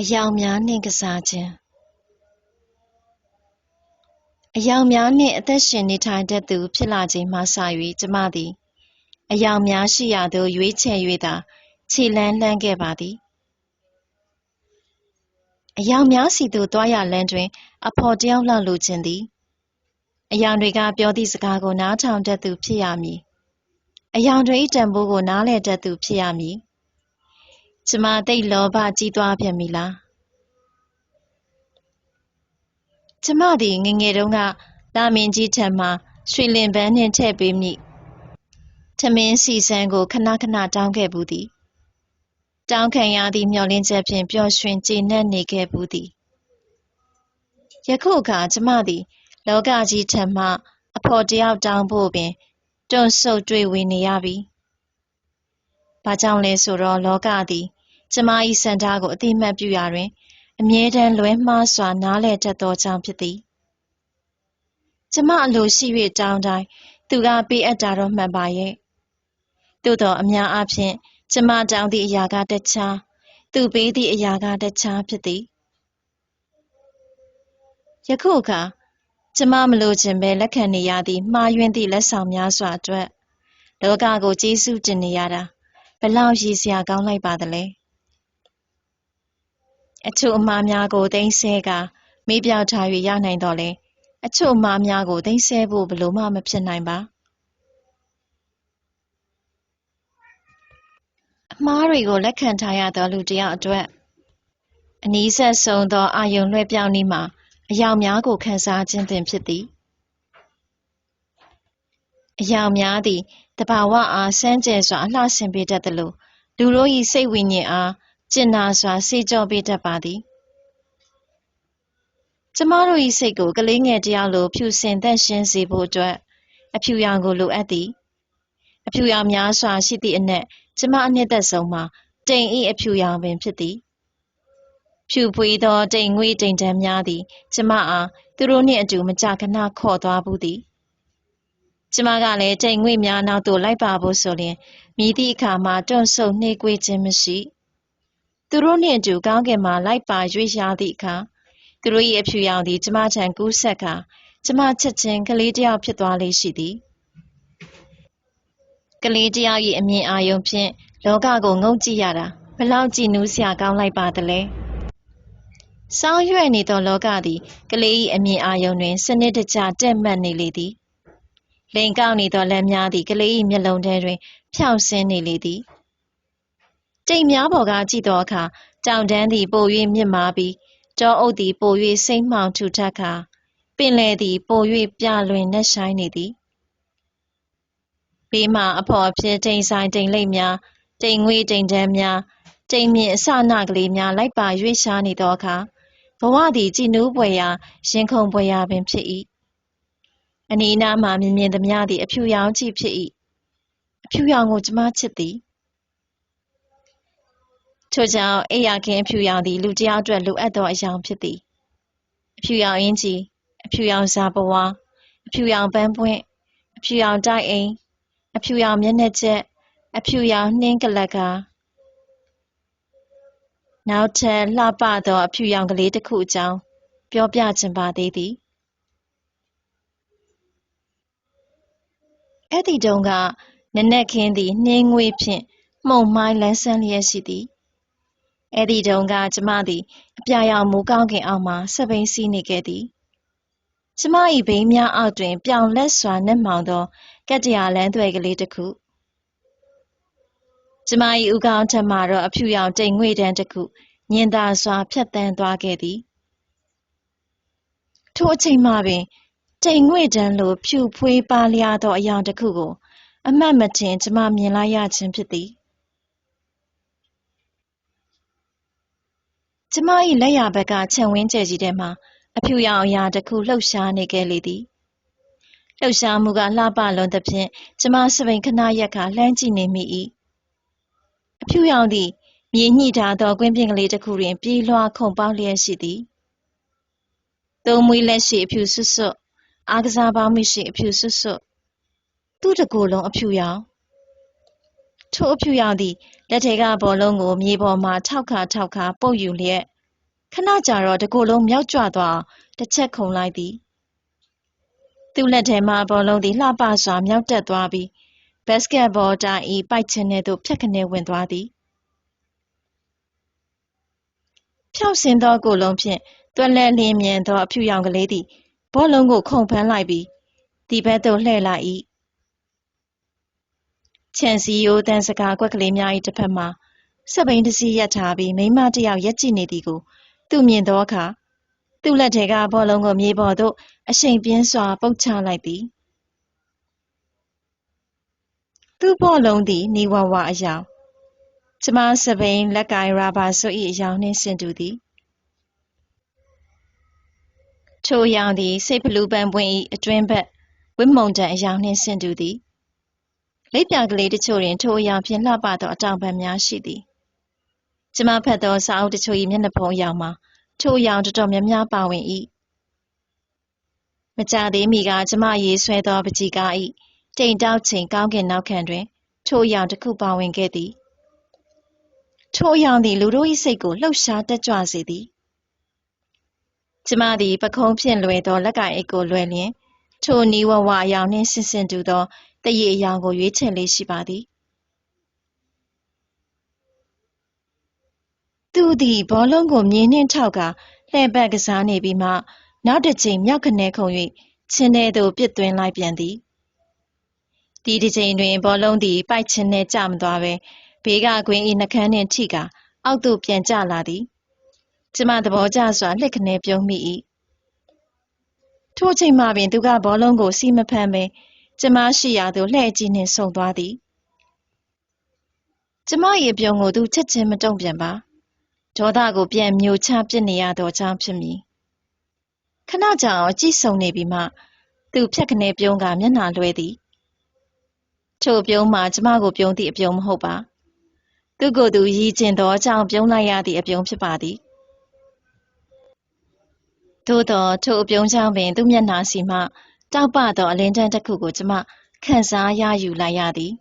အယောင်များနှင့်ကစားခြင်းအယောင်များနှင့်အသက်ရှင်နေထိုင်တတ်သူဖြစ်လာခြင်းမှစ၍ကျမသည် အယောင်များရှိရာသို့ရွေးချယ်၍သာခြေလှမ်းလှမ်းခဲ့ပါသည်အယောင်များစီသို့သွားရလမ်းတွင် အဖော်တယောက်လောက်လိုချင်သည်အယောင်တွေကပြောသည့်စကားကိုနားထောင်တတ်သူဖြစ်ရမည်အယောင်တွေ၏တန်ဖိုးကိုနားလည်တတ်သူဖြစ်ရမည် ကျမသိလောဘကြီးသွားပြန်ပြီလားကျမသည်ငငယ်တုန်းကလာမင်းကြီးထံမှရွှေလင်ပန်းနှင့်ထည့်ပေးမိထမင်းစီစံကိုခဏခဏတောင်းခဲ့ဘူးသည်တောင်းခံရသည့်မျှော်လင့်ချက်ဖြင့်ပျော်ရွှင်ကျေနပ်နေခဲ့ဘူးသည်ယခုအခါကျမသည် လောကကြီးထံမှအဖော်တယောက်တောင်းဖို့ပင်တွန့်ဆုတ်တွေ့ဝေနေရပြီ။ဘာကြောင့်လဲဆိုတော့လောကသည် ကျမ၏စန္ဒကိုအတိမတ်ပြုရာတွင် အမြဲတမ်းလွဲမှားစွာနားလည်တတ်သောကြောင့်ဖြစ်သည်။ကျမအလိုရှိ၍တောင်းတိုင်းသူကပေးအပ်တာတော့မှန်ပါရဲ့။သို့တော့အများအားဖြင့်ကျမတောင်းသည့်အရာကတခြားသူပေးသည့်အရာကတခြားဖြစ်သည်။ယခုအခါကျမမလိုချင်ပဲလက်ခံနေရသည့်မှားယွင်းသည့်လက်ဆောင်များစွာအတွက်လောကကိုကျေးဇူးတင်နေရတာဘလောက်ရည်စရာကောင်းလိုက်ပါသလဲ အချို့အမှားများကိုသိမ့်ဆဲကမေးပြောက်ထား၍ရနိုင်တော့လေအချို့အမှားများကိုသိမ့်ဆဲဖို့ဘလို့မှမဖြစ်နိုင်ပါအမှားတွေကိုလက်ခံထားရသောလူတစ်ယောက်အတွက်အနည်းဆက်ဆုံးသောအာယုံလွှဲပြောင်းနည်းမှာအယောင်များကိုခန်းစားခြင်းပင်ဖြစ်သည်အယောင်များသည်တဘာဝအားစမ်းကြဲစွာအလှဆင်ပေးတတ်သလိုလူတို့၏စိတ်ဝိညာဉ်အား ကျင်နာစွာစေကြောပေးတတ်ပါသည်ကျမတို့၏စိတ်ကိုကလေးငယ်တယောက်လိုဖြူစင်သက်ရှင်းစေဖို့အတွက်အဖြူရောင်ကိုလိုအပ်သည်အဖြူရောင်များစွာရှိသည့်အနက်ကျမအနှစ်သက်ဆုံးမှာတိမ်၏အဖြူရောင်ပင်ဖြစ်သည်ဖြူဖွေးသောတိမ်ငွေတိမ်တန်းများသည် ကျမအားသူတို့နှင့်အတူမကြာခဏခေါ်သွားဘူးသည်ကျမကလည်းတိမ်ငွေများနောက်သို့လိုက်ပါဖို့ဆိုလျင်မြည်သည့်အခါမှတွန့်ဆုတ်နှေးကွေးခြင်းမရှိ သူတို့နှင့်အတူ ကောင်းကင်မှာ လိုက်ပါရွေ့ရှားသည့်အခါ သူတို့၏အဖြူရောင်သည် ကျမထံ ကူးဆက်ကာ ကျမ ချက်ချင်း ကလေးတယောက် ဖြစ်သွားလေးရှိသည် ကလေးတယောက်၏အမြင်အာရုံဖြင့် လောကကို ငုံကြည့်ရတာဘလောက် ကြည်နူးစရာကောင်းလိုက်ပါသလဲ။စောင်းရွက်နေသော လောကသည် ကလေး၏အမြင်အာရုံတွင် စနစ်တကျ တည့်မတ်နေလေသည် လိန်ကောက်နေသောလက်များသည် ကလေး၏မျက်လုံးထဲတွင် ဖြောင့်ဆင်းနေလေသည် တိမ်များပေါ်ကကြည့်သောအခါတောင်တန်းသည်ပို၍မြင့်မာပြီးတောအုပ်သည်ပို၍စိမ့်မှောင်ထူထပ်ခါပင်လယ်သည်ပို၍ပြလွင်နှက်ဆိုင်နေသည်ဘေးမှအဖော်အဖြစ်တိမ်ဆိုင်တိမ်လိပ်များတိမ်ငွေတိမ်တန်းများတိမ်မြင့်အစနာကလေးများလိုက်ပါရွေ့ရှားနေသောအခါဘဝသည်ကြည်နူးဖွယ်ရာရင်ခုန်ဖွယ်ရာပင်ဖြစ်၏အနီးနားမှမြင်မြင်သမျှသည်အဖြူရောင်ကြီးဖြစ်၏အဖြူရောင်ကိုကျမချစ်သည် ထို့ကြောင့်အိယာခင်အဖြူရောင်သည်လူတစ်ယောက်အတွက်လိုအပ်သောအရာဖြစ်သည်အဖြူရောင်အင်းကြီးအဖြူရောင်ဇာပဝါအဖြူရောင်ပန်းပွင့်အဖြူရောင်တိုက်အိမ်အဖြူရောင်မျက်နှာကျက်အဖြူရောင်နှင်းကလကနောက်ထပ်လှပသောအဖြူရောင်ကလေးတစ်ခုအကြောင်းပြောပြချင်ပါသေးသည်အဲ့ဒီတုန်းကနနက်ခင်းသည်နှင်းငွေဖြင့်မှုန်မှိုင်းလန်းဆန်းလျက်ရှိသည် အဲ့ဒီတုန်းကကျမသည်အပြာရောင်မူကောင်းကင်အောက်မှစပိန်စီးနေခဲ့သည်ကျမ၏ဘိန်းများအောက်တွင် ပြောင်လက်စွာနှက်မှောင်သောကတ္တရာလန်းသွဲကလေးတစ်ခုကျမ၏ဥကောင်းထက်မှတော့အဖြူရောင်တိမ်ငွေတန်းတစ်ခုညင်သာစွာဖြတ်သန်းသွားခဲ့သည်ထိုအချိန်မှပင်တိမ်ငွေတန်းလိုဖြူဖွေးပါလျားသောအရာတစ်ခုကို အမှတ်မထင်ကျမမြင်လိုက်ရခြင်းဖြစ်သည် ကျမ၏လက်ရာဘက်ကခြံဝင်းကျယ်ကြီးထဲမှာအဖြူရောင်အရာတစ်ခုလှုပ်ရှားနေခဲ့လေသည်လှုပ်ရှားမှုကလှပလွန်သဖြင့်ကျမစပိန်ခဏရက်ခါလှမ်းကြည့်နေမိ၏အဖြူရောင်သည်မြေညှိထားသောကွင်းပြင်ကလေးတစ်ခုတွင် ပြေးလွှားခုန်ပေါက်လျက်ရှိသည်သုံးမွေးလက်ရှိအဖြူဆွတ်ဆွတ်အားကစားပေါင်းမရှိအဖြူဆွတ်ဆွတ်သူ့တကိုယ်လုံးအဖြူရောင်ထိုအဖြူရောင်သည် လက်ထဲကဘောလုံးကိုမြေပေါ်မှထောက်ခါထောက်ခါပုတ်ယူလျက်ခဏကြာတော့တစ်ကိုယ်လုံးမြောက်ကျသွားအောင်တစ်ချက်ခုန်လိုက်သည်သူ့လက်ထဲမှဘောလုံးသည်လှပစွာမြောက်တက်သွားပြီးဘတ်စကတ်ဘောတိုင်ဤပိုက်ချင်းထဲသို့ဖြတ်ခနဲဝင်သွားသည်ဖြောက်ဆင်းသောကိုယ်လုံးဖြင့်တွက်လက်လျင်မြန်သောအဖြူရောင်ကလေးသည်ဘောလုံးကိုခုန်ဖမ်းလိုက်ပြီးဒီဘက်သို့လှည့်လိုက်၏ ခြံစည်းရိုးတန်းစကားကွက်ကလေးများ၏တစ်ဖက်မှာစက်ဘိန်းတစ်စီးရပ်ထားပြီးမိမတစ်ယောက်ရက်ကြည့်နေသည်ကိုသူမြင်သောအခါသူ့လက်ထဲကဘောလုံးကိုမြေပေါ်သို့အရှိန်ပြင်းစွာပုတ်ချလိုက်သည်သူ့ဘောလုံးသည်နီဝဝအယောင်ကျမစပိန်လက်ကင်ရာဘာဆို၏အယောင်နှင့်ဆင်တူသည်ထိုအယောင်သည်စိတ်ဖလူပန်ပွင့်၏အတွင်းဘက်ဝိမုံတန်အယောင်နှင့်ဆင်တူသည် လိပ်ပြကလေးတချို့တွင်ထိုအယောင်ဖြင့်လှပသောအတောင်ပံများရှိသည်ကျမဖတ်သောစာအုပ်တချို့၏မျက်နှာဖုံးအယောင်မှာထိုအယောင်တော်တော်များများပါဝင်၏မကြသေးမီကကျမရေးဆွဲသောပကြီကား၏တိမ်တောက်ချိန်ကောင်းကင်နောက်ခံတွင် ထိုအယောင်တစ်ခုပါဝင်ခဲ့သည်ထိုအယောင်သည်လူတို့၏စိတ်ကိုလှုပ်ရှားတက်ကြွစေသည်ကျမသည်ပခုံးဖြင့်လွယ်သောလက်ကင်အိတ်ကိုလွယ်လျင်ထိုနီးဝဝအယောင်နှင့်ဆင်ဆင်တူသော တရည်အယောင်ကိုရွေးချယ်လေးရှိပါသည်သူသည်ဘောလုံးကိုမြေနှင့်ထောက်ကလှည့်ပတ်ကစားနေပြီးမှနောက်တစ်ချိန်မြောက်ခနဲခုံ၍ချင်းထဲသို့ပစ်သွင်းလိုက်ပြန်သည်ဒီတစ်ချိန်တွင်ဘောလုံးသည်ပိုက်ချင်းထဲကျမသွားဘဲဘေးကကွင်း၏နှကန်းနှင့်ထိကာအောက်သို့ပြန်ကျလာသည်ကျမသဘောကျစွာလှစ်ခနဲပြုံးမိ၏ထိုအချိန်မှပင်သူကဘောလုံးကိုစီးမဖမ်းဘဲ ကျမရှိရာသို့လှည့်ကြည့်နှင့်ဆုံသွားသည်ကျမ၏အပြုံးကိုသူချက်ချင်းမတုံ့ပြန်ပါဒေါသကိုပြန်မျိုးချပစ်နေရသောကြောင့်ဖြစ်မည်ခဏကြာအောင်ကြည့်ဆုံနေပြီးမှ သူဖြက်ခနဲပြုံးကမျက်နှာလွှဲသည်ထိုပြုံးမှာကျမကိုပြုံးသည့်အပြုံးမဟုတ်ပါသူကိုယ်သူရည်ကျင်သောအကြောင်းပြုံးလိုက်ရသည့်အပြုံးဖြစ်ပါသည်သို့သောထိုအပြုံးကြောင့်ပင်သူမျက်နှာစီမှ တောက်ပသောအလင်းတန်းတစ်ခုကို ကျမခန်းစားရယူလိုက်ရသည်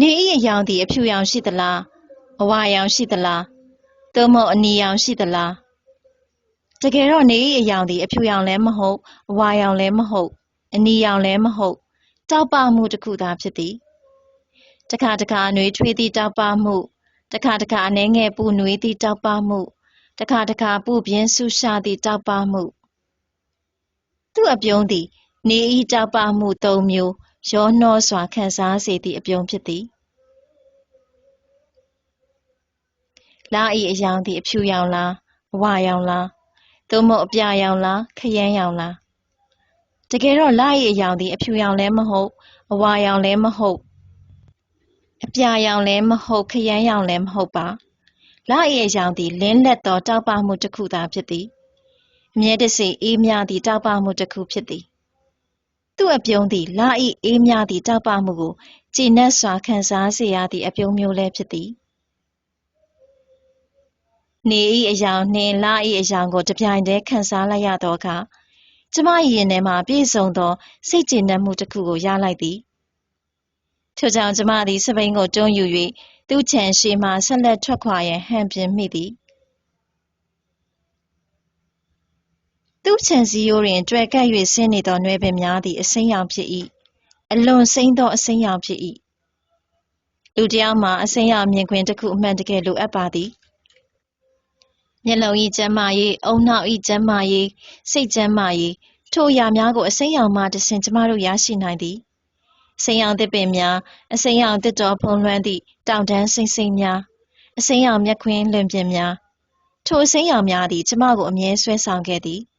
နေဤအယောင်သည် အဖြူရောင်ရှိသလားအဝါရောင်ရှိသလားသို့မဟုတ်အနီရောင်ရှိသလားတကယ်တော့နေဤအယောင်သည် အဖြူရောင်လည်းမဟုတ်အဝါရောင်လည်းမဟုတ် အနီရောင်လည်းမဟုတ်တောက်ပမှုတစ်ခုသာဖြစ်သည်တခါတခါနှွေးထွေးသည့်တောက်ပမှုတခါတခါအနှဲငယ်ပူနွေးသည့်တောက်ပမှု တခါတခါပူပြင်းဆူရှာသည့်တောက်ပမှုသူ့အပြုံးသည် နေဤတောက်ပမှု၃မျိုးရောနှောစွာခံစားစေသည့်အပြုံးဖြစ်သည်လာဤအယောင်သည်အဖြူရောင်လားအဝါရောင်လားသို့မဟုတ်အပြာရောင်လားခရမ်းရောင်လားတကယ်တော့လာဤအယောင်သည်အဖြူရောင်လည်းမဟုတ်အဝါရောင်လည်းမဟုတ်အပြာရောင်လည်းမဟုတ်ခရမ်းရောင်လည်းမဟုတ်ပါ လာဤအယောင်သည်လင်းလက်သောတောက်ပမှုတစ်ခုသာဖြစ်သည်အမြဲတစေအေးမြသည့်တောက်ပမှုတစ်ခုဖြစ်သည်သူ့အပြုံးသည်လာဤအေးမြသည့်တောက်ပမှုကိုကြည်နက်စွာခံစားစေရသည့်အပြုံးမျိုးလည်းဖြစ်သည်နေ၏အယောင်နှင့်လ၏အယောင်ကိုတပြိုင်တည်းခံစားလိုက်ရသောအခါကျမ၏ရင်ထဲမှပြည့်စုံသောစိတ်ကျေနပ်မှုတစ်ခုကိုရလိုက်သည် ထို့ကြောင့်ကျမသည်စပိန်ကိုတွန်းယူ၍သူ့ခြံရှိမှဆက်လက်ထွက်ခွာရန်ဟန်ပြင်မိသည်သူ့ခြံစည်းရိုးတွင်တွေ့ကပ်၍ဆင်းနေသောနွယ်ပင်များသည်အစိမ်းရောင်ဖြစ်၏အလွန်စိမ်းသောအစိမ်းရောင်ဖြစ်၏လူတယောက်မှာအစိမ်းရောင်မြင်ကွင်းတစ်ခုအမှန်တကယ်လိုအပ်ပါသည်မျက်လုံး၏ကျန်းမာရေး၊ဦးနှောက်၏ကျန်းမာရေး၊စိတ်ကျန်းမာရေးထိုအရာများကိုအစိမ်းရောင်မှတဆင့်ကျမတို့ရရှိနိုင်သည်။အ စိမ်းရောင်သစ်ပင်များ၊အစိမ်းရောင်သစ်တောဖုံးလွှမ်းသည့်တောင်တန်းစိမ့်စိမ့်များ၊အစိမ်းရောင်မြက်ခင်းလွင်ပြင်များထိုအစိမ်းရောင်များသည်ကျမကိုအမြဲဆွဲဆောင်ခဲ့သည်။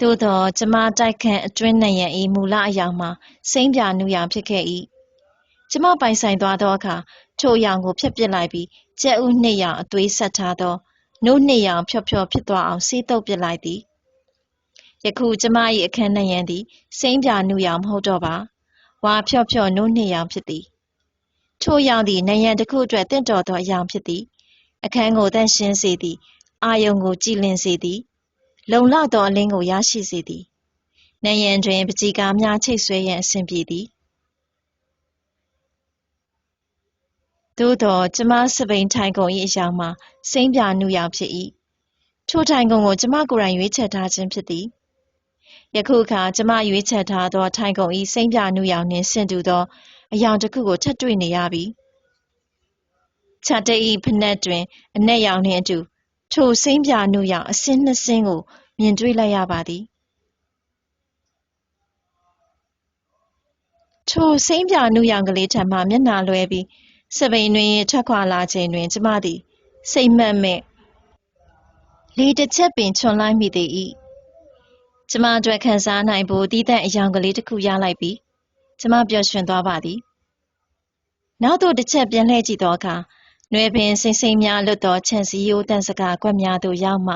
သို့သော်ကျမတိုက်ခန်းအတွင်းနံရံ၏မူလအယောင်မှာစိမ်းပြနုရာဖြစ်ခဲ့၏။ကျမပိုင်ဆိုင်သွားသောအခါထိုအယောင်ကိုဖျက်ပစ်လိုက်ပြီးကြက်ဥနှစ်ရောင်အသွေးဆက်ထားသောနို့နှစ်ရောင်ဖြော့ဖြော့ဖြစ်သွားအောင်ဆေးသုတ်ပစ်လိုက်သည်။ ယခုကျမ၏အခန်းနံရံသည်စိမ်းပြနုရောင်မဟုတ်တော့ပါ။ဝါဖြော့ဖြော့နို့နှစ်ရောင်ဖြစ်သည်။ထိုရောင်သည်နံရံတစ်ခုအတွက်သင့်တော်သောအရောင်ဖြစ်သည်။အခန်းကိုသန့်ရှင်းစေသည်။အာရုံကိုကြည်လင်စေသည်။လုံလောက်သောအလင်းကိုရရှိစေသည်။နံရံတွင်ပန်းချီကာများချိတ်ဆွဲရန်အဆင်ပြေသည်သို့သောကျမစပိန်ထိုင်ကုန်၏အယောင်မှာစိမ့်ပြနုရောင်ဖြစ်၏ထိုထိုင်ကုန်ကိုကျမကိုယ်တိုင်ရွေးချယ်ထားခြင်းဖြစ်သည် ယခုအခါကျမရွေးချယ်ထားသော ထိုင်ကုန်၏စိမ့်ပြနုရောင်နှင့်ဆင်တူသော အယောင်တစ်ခုကိုထပ်တွေ့နေရပြီခြာတိတ်၏ဖနက်တွင် အနက်ရောင်နှင့်အတူထိုစိမ့်ပြနုရောင်အစင်းနှစ်စင်းကိုမြင်တွေ့လိုက်ရပါသည်ထိုစိမ့်ပြနုရောင်ကလေးထံမှမျက်နှာလွှဲပြီးစပိန်တွင်ထွက်ခွာလာချိန်တွင်ကျမသည် စိတ်မှတ်မဲ့လေတစ်ချက်ပင်ချွန်လိုက်မိသေး၏ ကျမအတွက်ခံစားနိုင်ဖို့တီးသန့်အယောင်ကလေးတစ်ခုရလိုက်ပြီးကျမပျော်ရွှင်သွားပါသည်နောက်သို့တစ်ချက်ပြန်လှည့်ကြည့်သောအခါနွယ်ပင်စိမ့်စိမ့်များလွတ်သောခြံစည်းရိုးတန်စကာကွက်များသို့ရောက်မှ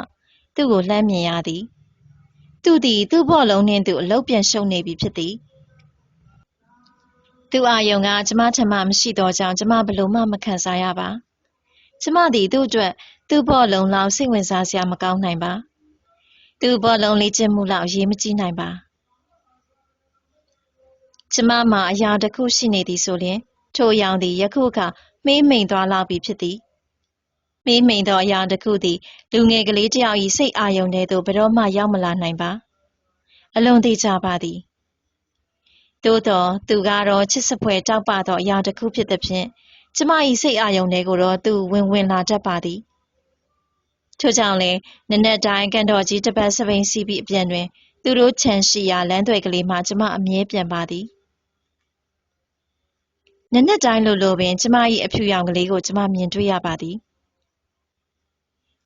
သူ့ကိုလှမ်းမြင်ရသည်သူသည်သူ့ဘော့လုံးနှင့်သူအလုတ်ပြန်ရှုံနေပြီဖြစ်သည်သူအာယုံကကျမထမမရှိတော့ကြောင်းကျမဘလို့မှမခံစားရပါကျမသည်သူ့အတွက်သူ့ဘော့လုံးလောက်စိတ်ဝင်စားစရာမကောင်းနိုင်ပါ သူ့ဘော့လုံးလေးကျမှုလောက်ရေးမကြည့်နိုင်ပါကျမမှာအရာတစ်ခုရှိနေသည်ဆိုရင်ထိုအယောင်သည်ယခုအခါမေးမိန်သွားလောက်ပြီဖြစ်သည်မေးမိန်သောအရာတစ်ခုသည်လူငယ်ကလေးတယောက်၏စိတ်အာယုံထဲသို့ဘယ်တော့မှရောက်မလာနိုင်ပါအလွန်သေးကြပါသည်သို့သောသူကတော့ချစ်စပွဲတောက်ပသောအရာတစ်ခုဖြစ်သည်ဖြင့်ကျမ၏စိတ်အာယုံထဲကိုတော့သူဝင်ဝင်လာတတ်ပါသည် ထို့ကြောင့်လည်းနနက်တိုင်းကန်တော်ကြီးတပတ်စပိန်စီးပြီးအပြန်တွင် သူတို့ခြံရှိရာလမ်းသွယ်ကလေးမှကျမအမြဲပြန်ပါသည်နနက်တိုင်းလိုလိုပင်ကျမ၏အဖြူရောင်ကလေးကိုကျမမြင်တွေ့ရပါသည်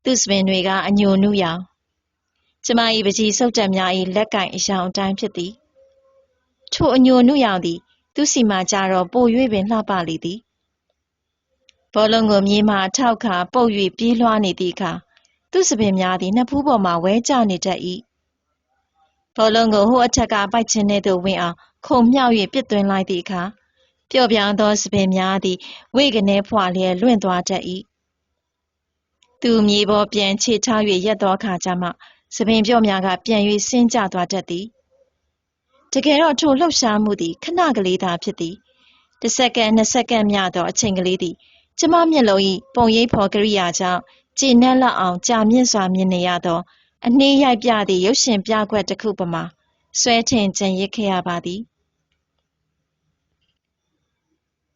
သူ့စပင်တွေကအညိုနုရောင်ကျမ၏ပကြီးစုပ်တက်များ၏လက်ကင်အယောင်အတိုင်းဖြစ်သည်ထိုအညိုနုရောင်သည်သူ့စီမှကြတော့ပို၍ပင်လှပလေသည်ဘောလုံးကိုမြေမှထောက်ခါပုတ်၍ပြေးလွှားနေသည့်အခါ သူ့စပင်များသည်နှစ်ဖူးပေါ်မှဝဲကျနေတတ်၏ဘောလုံးကိုဟိုအထက်ကပိုက်ချင်းထဲသို့ဝင်အောင်ခုံမြောက်၍ပစ်သွင်းလိုက်သည့်အခါပျော့ပြောင်းသောစပင်များသည်ဝေကနေဖွာလျက်လွင့်သွားတတ်၏သူမြေပေါ်ပြန်ခြေချ၍ရက်သောအခါကျမှစပင်ပြော့များကပြန်၍ဆင်းကျသွားတတ်သည်တကယ်တော့ထိုလှုပ်ရှားမှုသည်ခဏကလေးသာဖြစ်သည်တစ်စက္ကန့်နှစ်စက္ကန့်မျှသောအချိန်ကလေးသည်ကျမမျက်လုံး၏ပုံရိပ်ဖော်ကရိယာကြောင့် ကြည်နက်လောက်အောင်ကြာမြင့်စွာမြင်နေရသောအနှေးရိုက်ပြသည့်ရုပ်ရှင်ပြကွက်တစ်ခုပမာဆွဲထင်ကြံရစ်ခဲ့ရပါသည်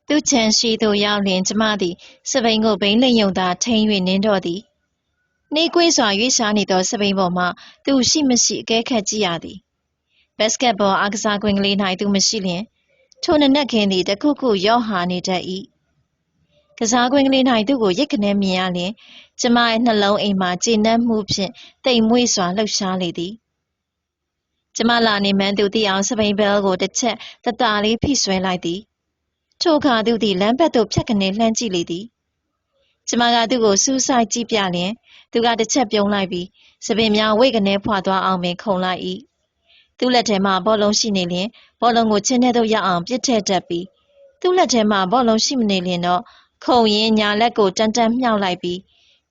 သူ့ချန်ရှိသို့ရောက်လျင်ကျမသည်စပိန်ကိုဘိန်းလိမ်ယုံသာထိန်၍နင်းတော့သည်နှေးကွေးစွာရွေးရှားနေသောစပိန်ပေါ်မှသူရှိမရှိအကဲခတ်ကြည့်ရသည်ဘတ်စကတ်ဘောအားကစားကွင်းကလေး၌သူမရှိလျင်ထိုနနက်ခင်းသည်တခုခုရော့ဟာနေတတ်၏ ကစားကွင်းကလေး၌သူ့ကိုရစ်ကနေမြင်ရလျင်ကျမရဲ့နှလုံးအိမ်မှာကျေနပ်မှုဖြင့်တိမ်မွေ့စွာလှုပ်ရှားလေသည်ကျမလာနေမှန်းသူသိအောင်စပိန်ဘဲလ်ကိုတစ်ချက်တတလေးဖိဆွဲလိုက်သည်ထိုအခါသူသည်လမ်းဘက်သို့ဖြတ်ကနေလှမ်းကြည့်လေသည်ကျမကသူ့ကိုစူးစိုက်ကြည့်ပြလျင်သူကတစ်ချက်ပြုံးလိုက်ပြီးစပင်များဝိတ်ကနေဖွာသွားအောင်ပင်ခုန်လိုက်၏သူ့လက်ထဲမှာဘောလုံးရှိနေလျင်ဘောလုံးကိုချင်းထဲသို့ရောက်အောင်ပြစ်ထည့်တတ်ပြီးသူ့လက်ထဲမှာဘောလုံးရှိမနေလျင်တော့ ခုံရင်ညာလက်ကိုတန်တန်မြှောက်လိုက်ပြီး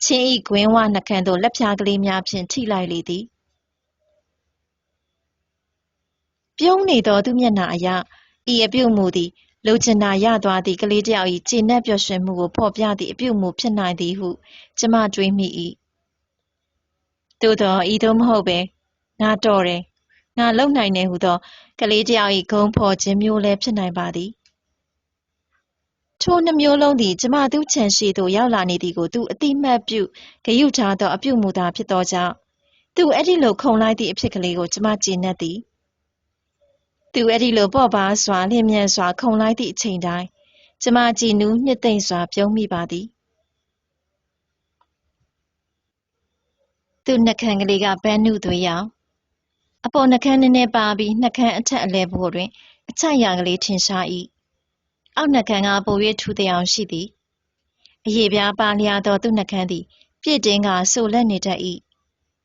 ချင်းဤကွင်းဝနှကန်းသို့လက်ဖြားကလေးများဖြင့်ထိလိုက်လေသည်ပြုံးနေသောသူမျက်နှာအရဤအပြုတ်မှုသည်လိုချင်တာရသွားသည့်ကလေးတယောက်၏ကျေနပ်ပျော်ရွှင်မှုကိုဖော်ပြသည့်အပြုတ်မှုဖြစ်နိုင်သည်ဟုကျမတွေးမိ၏သို့သောဤသို့မဟုတ်ပဲငါတော်တယ်ငါလုံနိုင်တယ်ဟုသောကလေးတယောက်၏ဂုံဖော်ခြင်းမျိုးလည်းဖြစ်နိုင်ပါသည် ထိုနှမျိုးလုံးသည်ကျမသူ့ခြံရှိသို့ရောက်လာနေသည်ကိုသူအတိမတ်ပြုဂယုထားသောအပြုမူသာဖြစ်သောကြောင့်သူအဲ့ဒီလိုခုံလိုက်သည့်အဖြစ်ကလေးကိုကျမကျေနပ်သည်သူအဲ့ဒီလိုပေါ့ပါစွာလျင်မြန်စွာခုံလိုက်သည့်အချိန်တိုင်းကျမကြည်နူးနှစ်သိမ့်စွာပြုံးမိပါသည်သူနှကန်းကလေးကပန်းနုသွေးရောင်အပေါ်နှကန်းနည်းနည်းပါပြီးနှကန်းအထက်အလဲဘို့တွင်အချိုက်ရာကလေးထင်ရှား၏ အောက်နှကန်းကပို၍ထူးတရားရှိသည်အရေပြားပါလျာသောသူ့နှကန်းသည်ပြည့်တင်းကဆိုလက်နေတတ်၏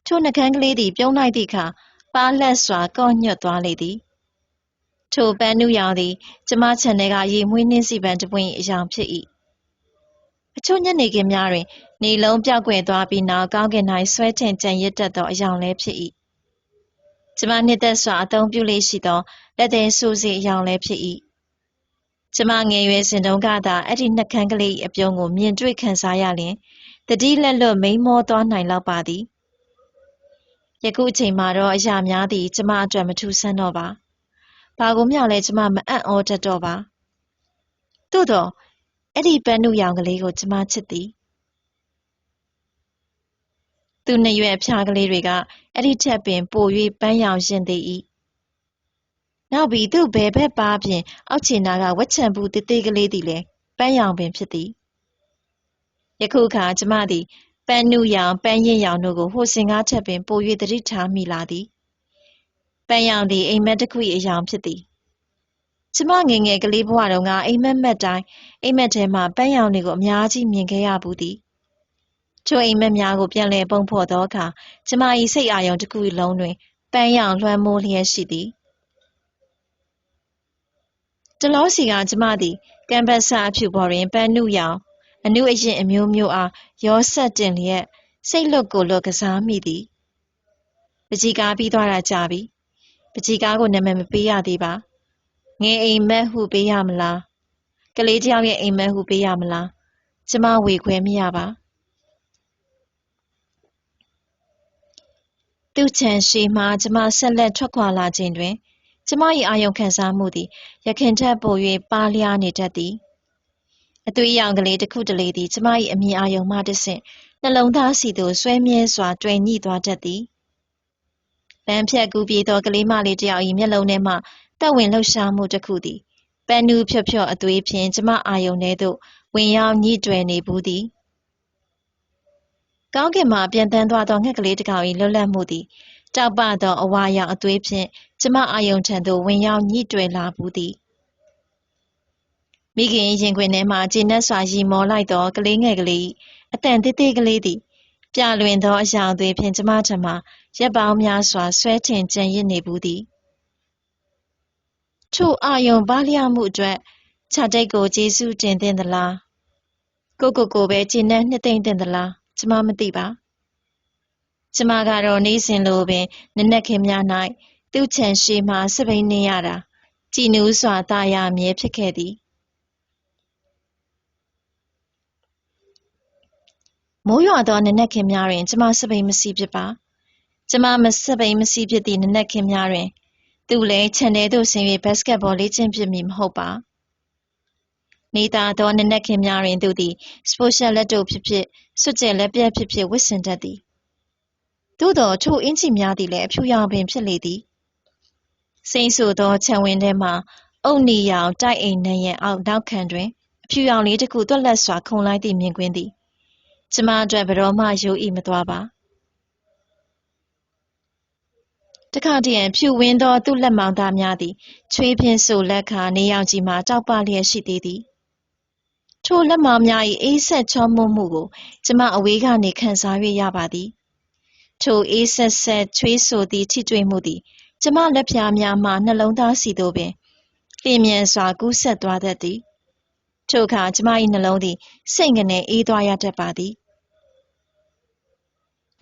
ထိုနှကန်းကလေးသည်ပြုံးလိုက်သည့်အခါပါလက်စွာကော့ညွတ်သွားလေသည်ထိုပန်းနုရောင်သည်ကျမခြံထဲကရေမွေးနှင်းစီပန်းတပွင့်အယောင်ဖြစ်၏အချို့ညနေခင်းများတွင်နေလုံးပြောက်ကွယ်သွားပြီးနောက်ကောင်းကင်၌ဆွဲထင်ကြံရစ်တတ်သောအယောင်လည်းဖြစ်၏ကျမနှစ်သက်စွာအသုံးပြုလေးရှိသောလက်သည်ဆူစီအယောင်လည်းဖြစ်၏ ကျမငယ်ရွယ်စဉ်တုန်းကသာအဲ့ဒီနှကန်းကလေးအပြုံးကိုမြင်တွေ့ခံစားရလျင်တတိလက်လွတ်မိန်မောသွားနိုင်လောက်ပါသည်ယခုအချိန်မှာတော့အရာများသည်ကျမအတွက်မထူးဆန်းတော့ပါဘာကိုမျှလဲကျမမအံ့ဩတတ်တော့ပါသို့တော့အဲ့ဒီပန်းနုရောင်ကလေးကိုကျမချစ်သည်သူနှစ်ရွယ်အဖျားကလေးတွေကအဲ့ဒီထက်ပင်ပို၍ပန်းရောင်ရင်သေး၏ နောက်ပြီးသူ့ဘယ်ဘက်ပါဖြင့်အောက်ခြေနာကဝက်ချံဘူးတေးသေးကလေးသည်လည်းပန်းရောင်ပင်ဖြစ်သည်ယခုအခါကျမသည်ပန်းနုရောင်ပန်းရင်ရောင်တို့ကိုဟိုစင်ကားထက်ပင်ပို၍သတိထားမိလာသည်ပန်းရောင်သည်အိမ်မက်တစ်ခုအယောင်ဖြစ်သည်ကျမငယ်ငယ်ကလေးဘဝတုန်းကအိမ်မက်မက်တိုင်းအိမ်မက်ထဲမှာပန်းရောင်တွေကိုအများကြီးမြင်ခဲ့ရဘူးသည်ချိုအိမ်မက်များကိုပြန်လည်ပုံဖော်သောအခါကျမ၏စိတ်အာရုံတစ်ခုလုံးတွင်ပန်းရောင်လွှမ်းမိုးလျက်ရှိသည် တလောစီကကျမသည်ကမ်ဘတ်ဆာအဖြူပေါ်တွင်ပန်းနုရောင်အနုအရင်အမျိုးမျိုးအားရောဆက်တင်လျက်စိတ်လွတ်ကိုလွတ်ကစားမိသည်ပကြီးကားပြီးသွားတာကြာပြီပကြီးကားကိုနာမည်မပေးရသေးပါငယ်အိမ်မက်ဟုပေးရမလားကလေးတယောက်ရဲ့အိမ်မက်ဟုပေးရမလားကျမဝေခွဲမရပါသူ့ချန်ရှိမှကျမဆက်လက်ထွက်ခွာလာခြင်းတွင် ကျမ၏အာယုံခံစားမှုသည်ရခင်ထက်ပို၍ပါလျားနေတတ်သည်အသွေးရောင်ကလေးတစ်ခုတလေသည်ကျမ၏အမြင်အာယုံမှတဆင့်နှလုံးသားစီသို့ဆွဲမြဲစွာတွင်ညှိသွားတတ်သည်လမ်းဖြတ်ကူးပြေးသောကလေးမလေးတယောက်၏မျက်လုံးထဲမှတက်ဝင်လှုပ်ရှားမှုတစ်ခုသည်ပန်းနူးဖြော့ဖြော့အသွေးဖြင့်ကျမအာယုံထဲသို့ဝင်ရောက်ညှိတွယ်နေဘူးသည်ကောင်းကင်မှာပြန်တန်းသွားသောငှက်ကလေးတစ်ကောင်၏လွတ်လပ်မှုသည် တောက်ပသောအဝါရောင်အသွေးဖြင့်ကျမအာယုံထံသို့ဝင်ရောက်ညှိတွယ်လာဘူးသည်မိခင်ရင်ခွင်ထဲမှကျေနပ်စွာရီမောလိုက်သောကလေးငယ်ကလေးအတန်သေးသေးကလေးသည်ပြလွင်သောအယောင်သွေးဖြင့်ကျမထံမှရက်ပေါင်းများစွာဆွဲထင်ကြံရစ်နေဘူးသည်ထို့အာယုံပါလျမှုအတွက်ခြာတိတ်ကိုကျေးဇူးတင်သင့်သလားကိုကိုကိုပဲကျေနပ်နှစ်သိမ့်သင့်သလားကျမမသိပါ ကျမကတော့နေစဉ်လိုပင်နနက်ခင်းများ၌သူ့ခြံရှိမှစပိန်နေရတာကြည်နူးစွာတာယာမြဲဖြစ်ခဲ့သည်မိုးရွာသောနနက်ခင်းများတွင် ကျမစပိန်မရှိဖြစ်ပါကျမမစပိန်မရှိဖြစ်သည့်နနက်ခင်းများတွင် သူလည်းခြံထဲသို့ဆင်း၍ဘတ်စကတ်ဘောလေ့ကျင့်ဖြစ်မည်မဟုတ်ပါနေသာသောနနက်ခင်းများတွင်သူသည်စပိုရှယ်လက်တို့ဖြစ်ဖြစ်စွတ်ကျဲလက်ပြက်ဖြစ်ဖြစ်ဝစ်စင်တတ်သည် သို့သောထိုအင်ချီများသည်လည်းအဖြူရောင်ပင်ဖြစ်လေသည်စိမ့်ဆူသောခြံဝင်းထဲမှအုတ်နီရောင်တိုက်အိမ်နံရံအောက်နောက်ခံတွင်အဖြူရောင်လေးတစ်ခုတွက်လက်စွာခုန်လိုက်သည့်မြင်ကွင်းသည်ကျမအတွက်ဘယ်တော့မှယိုဤမသွားပါတခါတည်းရန်ဖြူဝင်းသောသူ့လက်မောင်းသားများသည်ချွေးဖြင်းဆိုလက်ခါနေရောင်ကြီးမှတောက်ပလျက်ရှိသေးသည်ထိုလက်မောင်းများ၏အေးဆက်ချောမွမှုကိုကျမအဝေးကနေခံစား၍ရပါသည် ထိုအေးဆက်ဆက်ချွေးဆိုသည့်ထိတွေ့မှုသည် ကျမလက်ဖြားများမှနှလုံးသားစီသို့ပင်လျင်မြန်စွာ ကူးဆက်သွားတတ်သည်ထိုအခါကျမ၏နှလုံးသည် စိတ်ငနေအေးသွားရတတ်ပါသည်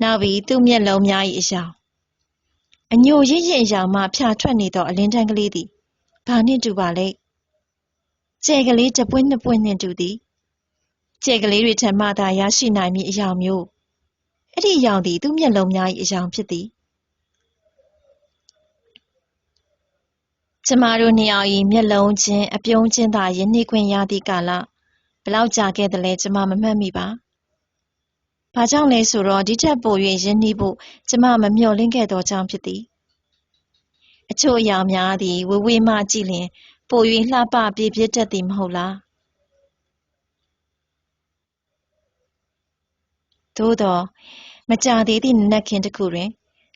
နောက်ပြီးသူ့မျက်လုံးများ၏အယောင်အညိုရင့်ရင့်အယောင်မှဖြာထွက်နေသောအလင်းတန်းကလေးသည်ဘာနှင့်တူပါလဲကျဲကလေးတပွင့်နှစ်ပွင့်နှင့်တူသည်ကျဲကလေးတွေထံမှသာရရှိနိုင်မည်အယောင်မျိုး အဲ့ဒီအယောင်သည်သူ့မျက်လုံးများ၏အယောင်ဖြစ်သည်ကျမတို့နှစ်ယောက်၏မျက်လုံးချင်းအပြုံးချင်းသာယဉ်နှိခွင့်ရသည့်ကာလဘလောက်ကြာခဲ့သလဲကျမမမှတ်မိပါ။ဘာကြောင့်လဲဆိုတော့ဒီထက်ပို၍ယဉ်နှိဖို့ကျမမမျှော်လင့်ခဲ့သောကြောင့်ဖြစ်သည်။အချို့အရာများသည်ဝေဝေးမှကြည့်လျင်ပို၍လှပပြေပြစ်တတ်သည်မဟုတ်လား။သို့သော မကြာသေးသည့်နနက်ခင်းတစ်ခုတွင်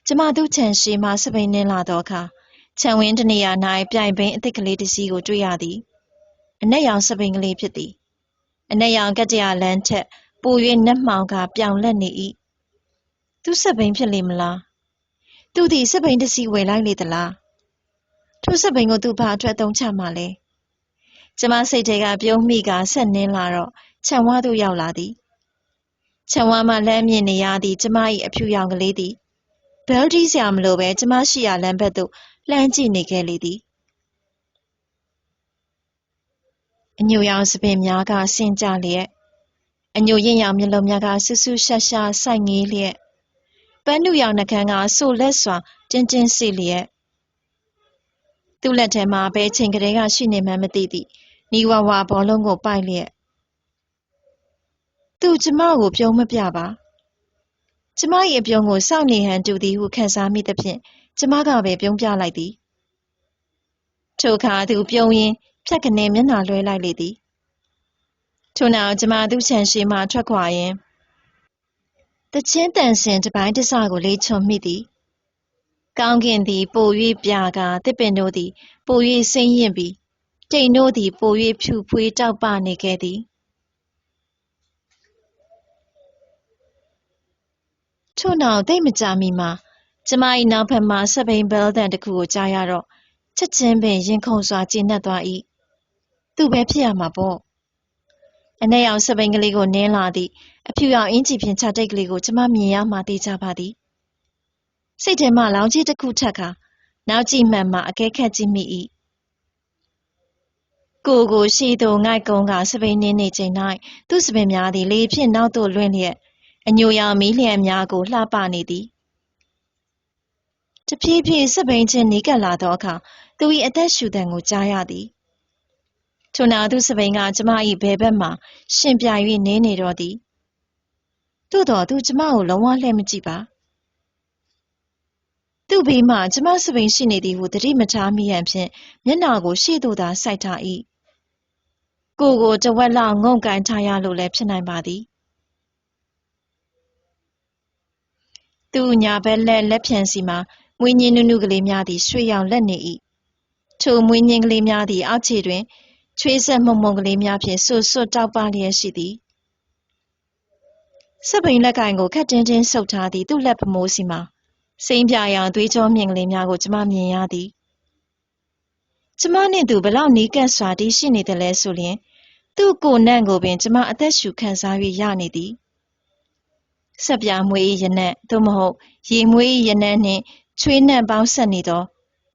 ကျမသူ့ခြံရှိမှစပိန်နှင်းလာသောအခါခြံဝင်းတနေရာ၌ပြိုင်ဘိန်းအသစ်ကလေးတစ်စီးကိုတွေ့ရသည်။အနက်ရောင်စပိန်ကလေးဖြစ်သည်။အနက်ရောင်ကတ္တရာလမ်းထက်ပို၍နက်မှောင်ကာပြောင်လက်နေ၏။သူ့စက်ဘိန်းဖြစ်လေမလား။သူသည်စက်ဘိန်းတစ်စီးဝယ်လိုက်လေသလား။ထိုစက်ဘိန်းကိုသူဘာအတွက်အသုံးချမှာလဲ။ကျမစိတ်ထဲကပြုံးမိကာဆက်နင်းလာတော့ခြံဝသို့ရောက်လာသည်။ ခြံဝမှလှမ်းမြင်နေရသည့်ကျမ၏အဖြူရောင်ကလေးသည်ဘဲလ်တီးစရာမလိုဘဲကျမရှိရာလမ်းဘက်သို့လှမ်းကြည့်နေခဲ့လေသည်အညိုရောင်စပင်များကဆင်းကြလျက်အညိုရင်ရောင်မျက်လုံးများကဆူဆူရှာရှာစိုက်ငေးလျက်ပန်းနုရောင်နှကန်းကဆိုလက်စွာတင်းတင်းစီလျက်သူ့လက်ထဲမှာဘယ်ချိန်ကလေးကရှိနေမှန်းမသိသည့်နီဝဝဘောလုံးကိုပိုက်လျက် သူကျမကို ပြုံးမပြပါ ကျမ၏အပြုံးကို စောင့်နေဟန်တူသည်ဟု ခံစားမိသဖြင့် ကျမကပဲ ပြုံးပြလိုက်သည် ထိုအခါ သူပြုံးရင်း ဖြတ်ကနေမျက်နှာလွှဲလိုက်လေသည် ထို့နောက် ကျမ သူ့ခြံရှိမှ ထွက်ခွာရင်းတချင်းတန်စင်တစ်ပိုင်းတစ်စကို လေးချွန်မိသည် ကောင်းကင်သည် ပို၍ပြာကတစ်ပင်တို့သည် ပို၍စိမ့်ရင်ပြီး တိမ်တို့သည် ပို၍ဖြူဖွေးတောက်ပနေခဲ့သည် ထို့နောက်တိတ်မကြမီမှာကျမ၏နောက်ဖက်မှစပိန်ဘဲလ်တန်တစ်ခုကိုကြားရတော့ချက်ချင်းပင်ရင်ခုန်စွာကျေနပ်သွား၏သူပဲဖြစ်ရမှာပေါ့အနက်ရောင်စပိန်ကလေးကိုနင်းလာသည့်အဖြူရောင်အင်ဂျီဖြင့်ခြာတိတ်ကလေးကိုကျမမြင်ရမှသိကြပါသည်စိတ်ထဲမှလောင်ကြီးတစ်ခုထက်ခါနောက်ကြည့်မှန်မှအကဲခတ်ကြည့်မိ၏ကိုကိုရှိသို့ငိုက်ကုန်းကစပိန်နင်းနေချိန်၌သူ့စပင်များသည်လေဖြင့်နောက်သို့လွင့်လျက် အညိုရောင်မီးလျှံများကိုလှပနေသည်တဖြည်းဖြည်းစပိန်ချင်းနီးကပ်လာသောအခါသူ၏အသက်ရှူသံကိုကြားရသည်ထိုနောက်သူစပိန်ကကျမ၏ဘဲဘက်မှရှင်ပြ၍နင်းနေတော့သည်သို့တော်သူကျမကိုလုံးဝလှည့်မကြည့်ပါသူ့ဘေးမှကျမစပိန်ရှိနေသည်ဟုသတိမထားမိရန်ဖြင့်မျက်နှာကိုရှေ့သို့သာစိုက်ထား၏ကိုကိုတဝက်လောက်ငုံကင်ထားရလို့လည်းဖြစ်နိုင်ပါသည် သူ့ညာဘက်လက်လက်ဖြန်စီမှာမွေးညင်းနုနုကလေးများသည်ရွှေရောင်လက်နေ၏ထိုမွေးညင်းကလေးများသည်အောက်ခြေတွင်ချွေးဆက်မှုံမှုံကလေးများဖြင့်ဆွတ်ဆွတ်တောက်ပလျက်ရှိသည်စပိန်လက်ကင်ကိုခက်တင်းတင်းဆုပ်ထားသည့်သူ့လက်ဖမိုးစီမှာစိမ့်ပြရောင်သွေးကြောမြင့်ကလေးများကိုကျမမြင်ရသည်ကျမနှင့်သူဘလောက်နီးကပ်စွာတည်ရှိနေတယ်လဲဆိုလျင် သူ့ကိုနန့်ကိုပင်ကျမအသက်ရှူခံစား၍ရနေသည် ဆက်ပြမွေးရနက်သို့မဟုတ်ရေမွေးရနက်နှင့်ချွေးနံ့ပေါင်းဆက်နေသော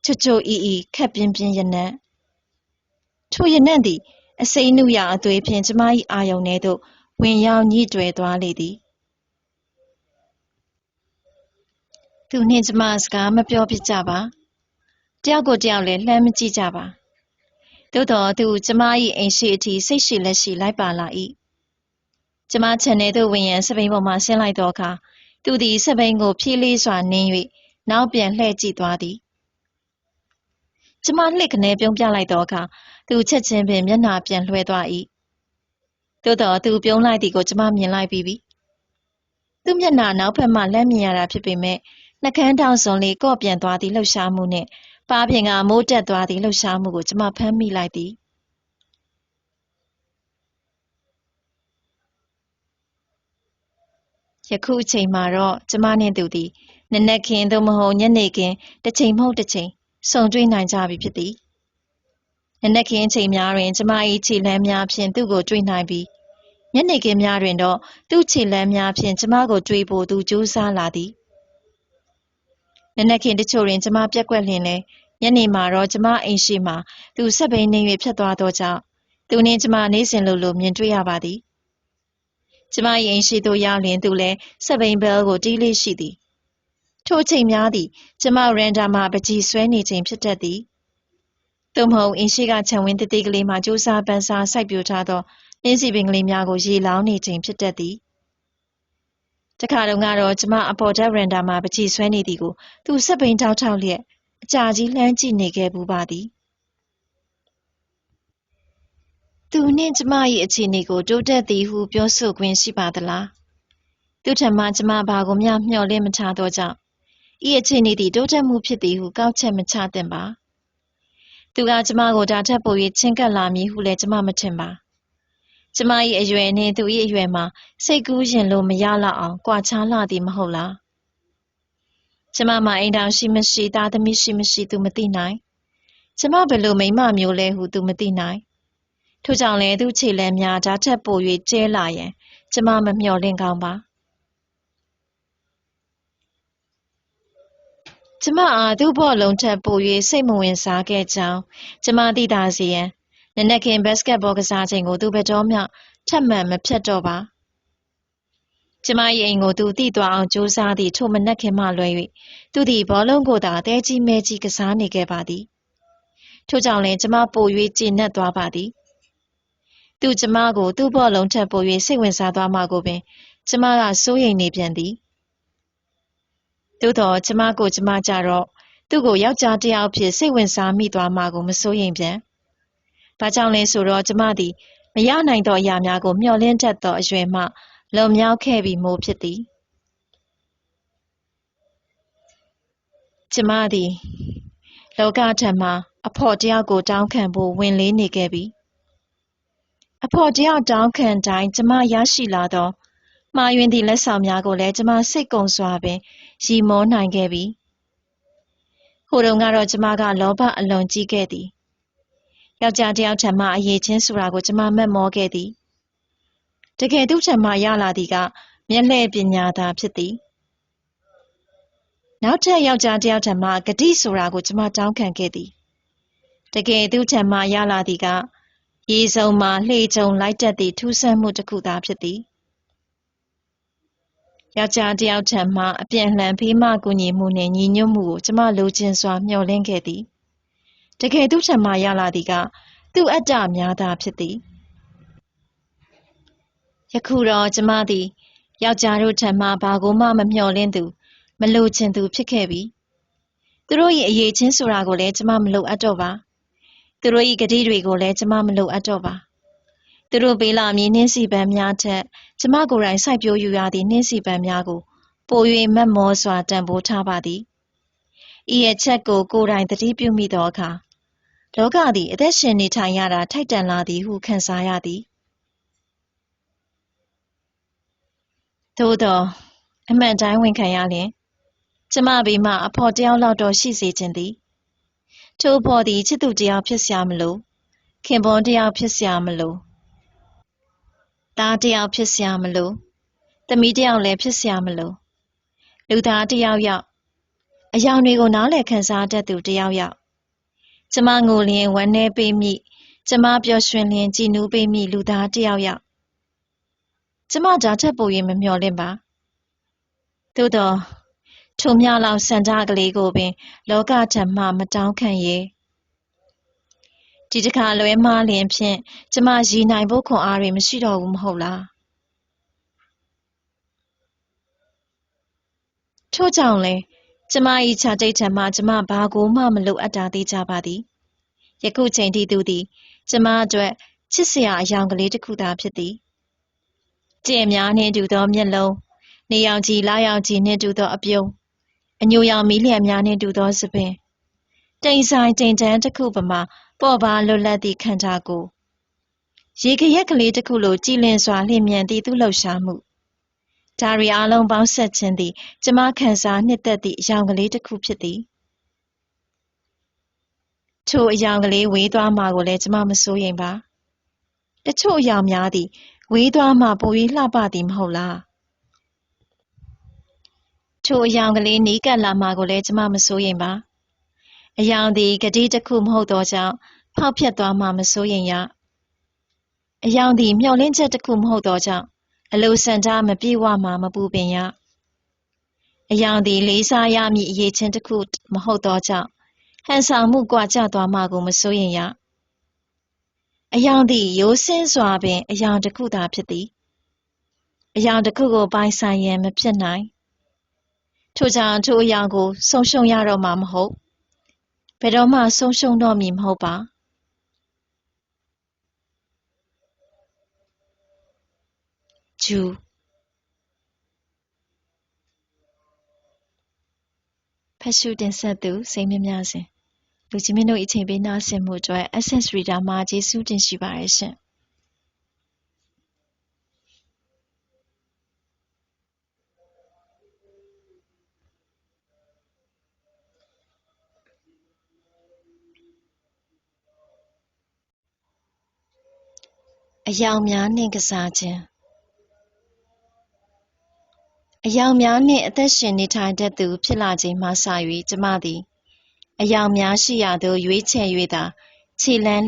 ချွတ်ချွတ်အီအီခက်ပြင်းပြင်းရနက်ထိုရနံ့သည်အစိမ်းနုရအသွေးဖြင့်ကျမ၏အာယုန်ထဲသို့ဝင်ရောက်ညှိတွယ်သွားလေသည်သူနှင့်ကျမစကားမပြောဖြစ်ကြပါတယောက်ကိုတယောက်လည်းလှမ်းမကြည့်ကြပါသို့တော်သူကျမ၏အိမ်ရှိအထိစိတ်ရှိလက်ရှိလိုက်ပါလာ၏ ကျမခြံထဲသို့ဝင်ရန်စပိန်ပေါ်မှဆင်းလိုက်သောအခါသူသည်စပိန်ကိုဖြည်းလေးစွာနင်း၍နောက်ပြန်လှည့်ကြည့်သွားသည်ကျမလှစ်ခနဲပြုံးပြလိုက်သောအခါသူချက်ချင်းပင်မျက်နှာပြန်လွှဲသွား၏သို့တော်သူပြုံးလိုက်သည်ကိုကျမမြင်လိုက်ပြီးပြီသူ့မျက်နှာနောက်ဘက်မှလှမ်းမြင်ရတာဖြစ်ပေမဲ့နှကန်းထောင်စွန်လေးကော့ပြန်သွားသည့်လှုပ်ရှားမှုနှင့်ပါးပြင်ကမိုးတက်သွားသည့်လှုပ်ရှားမှုကိုကျမဖမ်းမိလိုက်သည် ယခုအချိန်မှာတော့ကျမနှင့်သူသည်နနက်ခင်းသို့မဟုတ်ညနေခင်းတစ်ချိန်မဟုတ်တစ်ချိန်ဆုံတွေ့နိုင်ကြပြီဖြစ်သည်နနက်ခင်းအချိန်များတွင် ကျမ၏ခြေလမ်းများဖြင့်သူ့ကိုတွေ့နိုင်ပြီးညနေခင်းများတွင်တော့သူ့ခြေလမ်းများဖြင့်ကျမကိုတွေ့ဖို့သူကြိုးစားလာသည်နနက်ခင်းတချို့တွင်ကျမပြက်ကွက်လျင်လဲညနေမှာတော့ကျမအိမ်ရှိမှသူဆက်ဘိန်းနေ၍ဖြတ်သွားသောကြောင့်သူနှင့်ကျမနေ့စဉ်လိုလိုမြင်တွေ့ရပါသည် ကျမ၏အိမ်ရှိသို့ရောက်လျင်သူလည်းဆက်ဘိန်းဘဲလ်ကိုတီးလေးရှိသည်ထိုအချိန်များသည် ကျမရန်ဒါမှပကြီးဆွဲနေချိန်ဖြစ်တတ်သည်သို့မဟုတ်အင်းရှိကခြံဝင်းတသေးကလေးမှကြိုးစားပန်းစားစိုက်ပျိုးထားသောနှင်းစီပင်ကလေးများကိုရေလောင်းနေချိန်ဖြစ်တတ်သည်တခါတုန်းကတော့ကျမအပေါ်တက်ရန်ဒါမှာပကြီးဆွဲနေသည်ကိုသူစက်ပိန်ထောက်ထောက်လျက်အကြာကြီးလှမ်းကြည့်နေခဲ့ပူပါသည် သူနှင့်ကျမ၏အခြေအနေကို တိုးတက်သည်ဟုပြောဆိုခွင့်ရှိပါသလားသူထံမှကျမဘာကိုမျှမျှော်လင့်မထားသောကြောင့်ဤအခြေအနေသည်တိုးတက်မှုဖြစ်သည်ဟုကောက်ချက်မချသင့်ပါသူကကျမကိုဒါထက်ပို၍ချင်းကပ်လာမည်ဟုလည်းကျမမထင်ပါကျမ၏အရွယ်နှင့်သူ၏အရွယ်မှာစိတ်ကူးရင်လို့မရလောက်အောင်ကြွာချလာသည်မဟုတ်လားကျမမှာအိမ်တောင်ရှိမရှိသားသမီးရှိမရှိသူမသိနိုင်ကျမဘယ်လိုမိမမျိုးလဲဟုသူမသိနိုင် ထို့ကြောင့်လည်းသူခြေလမ်းများဓာတ်ထက်ပို၍ကျဲလာရင်ကျမမမျှော်လင့်ကောင်းပါကျမအားသူ့ဘော့လုံးထက်ပို၍စိတ်မဝင်စားခဲ့ကြောင်းကျမသိတာစီရန်နနက်ခင်းဘတ်စကတ်ဘောကစားချိန်ကိုသူဘယ်တော့မှထပ်မံမဖြတ်တော့ပါကျမရဲ့အိမ်ကိုသူတိသွားအောင်ကြိုးစားသည့်ထိုမနက်ခင်မှလွဲ၍သူသည်ဘောလုံးကိုသာတဲကြီးမဲကြီးကစားနေခဲ့ပါသည်ထို့ကြောင့်လည်းကျမပို၍ကျေနပ်သွားပါသည် သူကျမကို သူ့ဘောလုံးထက်ပို၍စိတ်ဝင်စားသွားမှကိုပင် ကျမကစိုးရိမ်နေပြန်သည်သို့တော့ကျမကိုကျမကြတော့သူ့ကိုယောက်ျားတစ်ယောက်ဖြစ်စိတ်ဝင်စားမိသွားမှကိုမစိုးရိမ်ပြန်။ဘာကြောင့်လဲဆိုတော့ကျမသည်မရနိုင်သောအရာများကိုမျှော်လင့်တတ်သောအရွယ်မှလွန်မြောက်ခဲ့ပြီမို့ဖြစ်သည်။ကျမသည်လောကထံမှအဖော်တယောက်ကိုတောင်းခံဖို့ဝင်လေးနေခဲ့ပြီ။ အဖော်တယောက်တောင်းခံတိုင်းကျမရရှိလာသောမှားယွင်းသည့်လက်ဆောင်များကိုလည်းကျမစိတ်ကုံစွာပင်ရည်မောနိုင်ခဲ့ပြီ။ဟိုတုန်းကတော့ကျမကလောဘအလွန်ကြီးခဲ့သည်။ယောက်ျားတစ်ယောက်ထံမှအရေးချင်းဆိုတာကိုကျမမက်မောခဲ့သည်။တကယ်သူ့ထံမှရလာသည်ကမျက်လှည့်ပညာသာဖြစ်သည်။နောက်ထပ်ယောက်ျားတစ်ယောက်ထံမှဂတိဆိုတာကိုကျမတောင်းခံခဲ့သည်။တကယ်သူ့ထံမှရလာသည်က ရေစုံမှလှေကြုံလိုက်တတ်သည့်ထူးဆန်းမှုတစ်ခုသာဖြစ်သည်။ယောက်ျားတစ်ယောက်ထံမှအပြန်အလှန်ဖေးမကူညီမှုနှင့်ညီညွတ်မှုကိုကျမလိုချင်စွာမျှော်လင့်ခဲ့သည်။တကယ်သူ့ထံမှရလာသည်ကသူ့အတ္တများသာဖြစ်သည်။ယခုတော့ကျမသည်ယောက်ျားတို့ထံမှဘာကိုမှမမျှော်လင့်သူမလိုချင်သူဖြစ်ခဲ့ပြီ။သူတို့၏အရေးချင်းဆိုတာကိုလည်းကျမမလိုအပ်တော့ပါ။ သူတို့၏ဂတိတွေကိုလည်းကျမမလိုအပ်တော့ပါ။သူတို့ပေးလာမည်နှင်းစီပန်းများထက်ကျမကိုယ်တိုင်စိုက်ပျိုးယူရသည့်နှင်းစီပန်းများကိုပို၍မက်မောစွာတန်ဖိုးထားပါသည်ဤရဲ့ချက်ကိုကိုယ်တိုင်သတိပြုမိသောအခါလောကသည်အသက်ရှင်နေထိုင်ရတာထိုက်တန်လာသည်ဟုခံစားရသည်သို့သောအမှန်တိုင်းဝန်ခံရလျင်ကျမဘေးမှအဖော်တယောက်လောက်တော့ရှိစေခြင်းသည် ထိုအဖော်သည် ချစ်သူတစ်ယောက်ဖြစ်စရာမလို၊ခင်ပွန်းတစ်ယောက်ဖြစ်စရာမလို၊သားတစ်ယောက်ဖြစ်စရာမလို၊သမီးတစ်ယောက်လည်း ဖြစ်စရာမလို၊လူသားတစ်ယောက်ယောက်၊အရောင်တွေကို နားလည်ခံစားတတ်သူတစ်ယောက်ယောက်၊ကျမငိုလျင် ဝမ်းနည်းပေမည့်၊ကျမပျော်ရွှင်လျင် ကြည်နူးပေမည့် လူသားတစ်ယောက်ယောက်။ကျမ ဒါထက်ပို၍မမျှော်လင့်ပါ။သို့သော် ထိုမြလောက်စံကြကလေးကိုပင် လောကထံမှမတောင်းခံရဲ့ဒီတစ်ခါလွဲမှားလျင်ဖြင့်ကျမရည်နိုင်ဖို့ခွန်အားတွေမရှိတော့ဘူးမဟုတ်လားထို့ကြောင့်လဲကျမ၏ခြာတိတ်ထံမှကျမဘာကိုမှမလိုအပ်တာသိကြပါသည်ယခုချိန်ထိသူသည်ကျမအတွက်ချစ်စရာအယောင်ကလေးတစ်ခုသာဖြစ်သည်ကြဲ့များနှင့်တူသောမျက်လုံးနေရောင်ကြီးလာရောင်ကြီးနှင့်တူသောအပြုံး အညိုရောင်မီးလျှံများနှင့်တူသောစပင်တိမ်ဆိုင်တိမ်တန်းတစ်ခုပမာပေါ့ပါလွတ်လပ်သည့်ခန္ဓာကိုယ်ရေခရက်ကလေးတစ်ခုလိုကြည်လင်စွာလျင်မြန်သည့်သူ့လှုပ်ရှားမှုဒါရီအလုံးပေါင်းဆက်ခြင်းသည်ကျမခံစားနှစ်သက်သည့်အယောင်ကလေးတစ်ခုဖြစ်သည်ထိုအယောင်ကလေးဝေးသွားမှာကိုလည်းကျမမစိုးရိမ်ပါတချို့အယောင်များသည်ဝေးသွားမှပို၍လှပသည်မဟုတ်လား ထိုအယောင်ကလေးနီးကပ်လာမှာကိုလည်းကျမမစိုးရိမ်ပါအယောင်သည်ဂတိတစ်ခုမဟုတ်သောကြောင့်ဖောက်ဖျက်သွားမှမစိုးရိမ်ရအယောင်သည်မျှော်လင့်ချက်တစ်ခုမဟုတ်သောကြောင့်အလိုဆန္ဒမပြေဝမှမပူပင်ရအယောင်သည်လေးစားရမည့်အရေးချင်းတစ်ခုမဟုတ်သောကြောင့်ဟန်ဆောင်မှုကွာကျသွားမှကိုမစိုးရိမ်ရအယောင်သည်ရိုးစင်းစွာပင်အယောင်တစ်ခုသာဖြစ်သည်အယောင်တစ်ခုကိုပိုင်ဆိုင်ရန်မဖြစ်နိုင် ထို့ကြောင့်ထိုအယောင်ကို ဆုံးရှုံးရတော့မှာမဟုတ်ဘယ်တော့မှဆုံးရှုံးတော့မည်မဟုတ်ပါဂျူဖတ်ရှုတင်ဆက်သူစိတ်မြမြစဉ်လူကြီးမင်းတို့အချိန်ပေးနားဆင်မှုအတွက် Access Reader မှာကျေးဇူးတင်ရှိပါတယ်ရှင် အယောင်များနှင့်ကစားခြင်းအယောင်များနှင့်အသက်ရှင်နေထိုင်တတ်သူဖြစ်လာချိန်မှစ၍ကျမသည် အယောင်များရှိရာသို့ရွေးချယ်၍သာခြေလှမ်း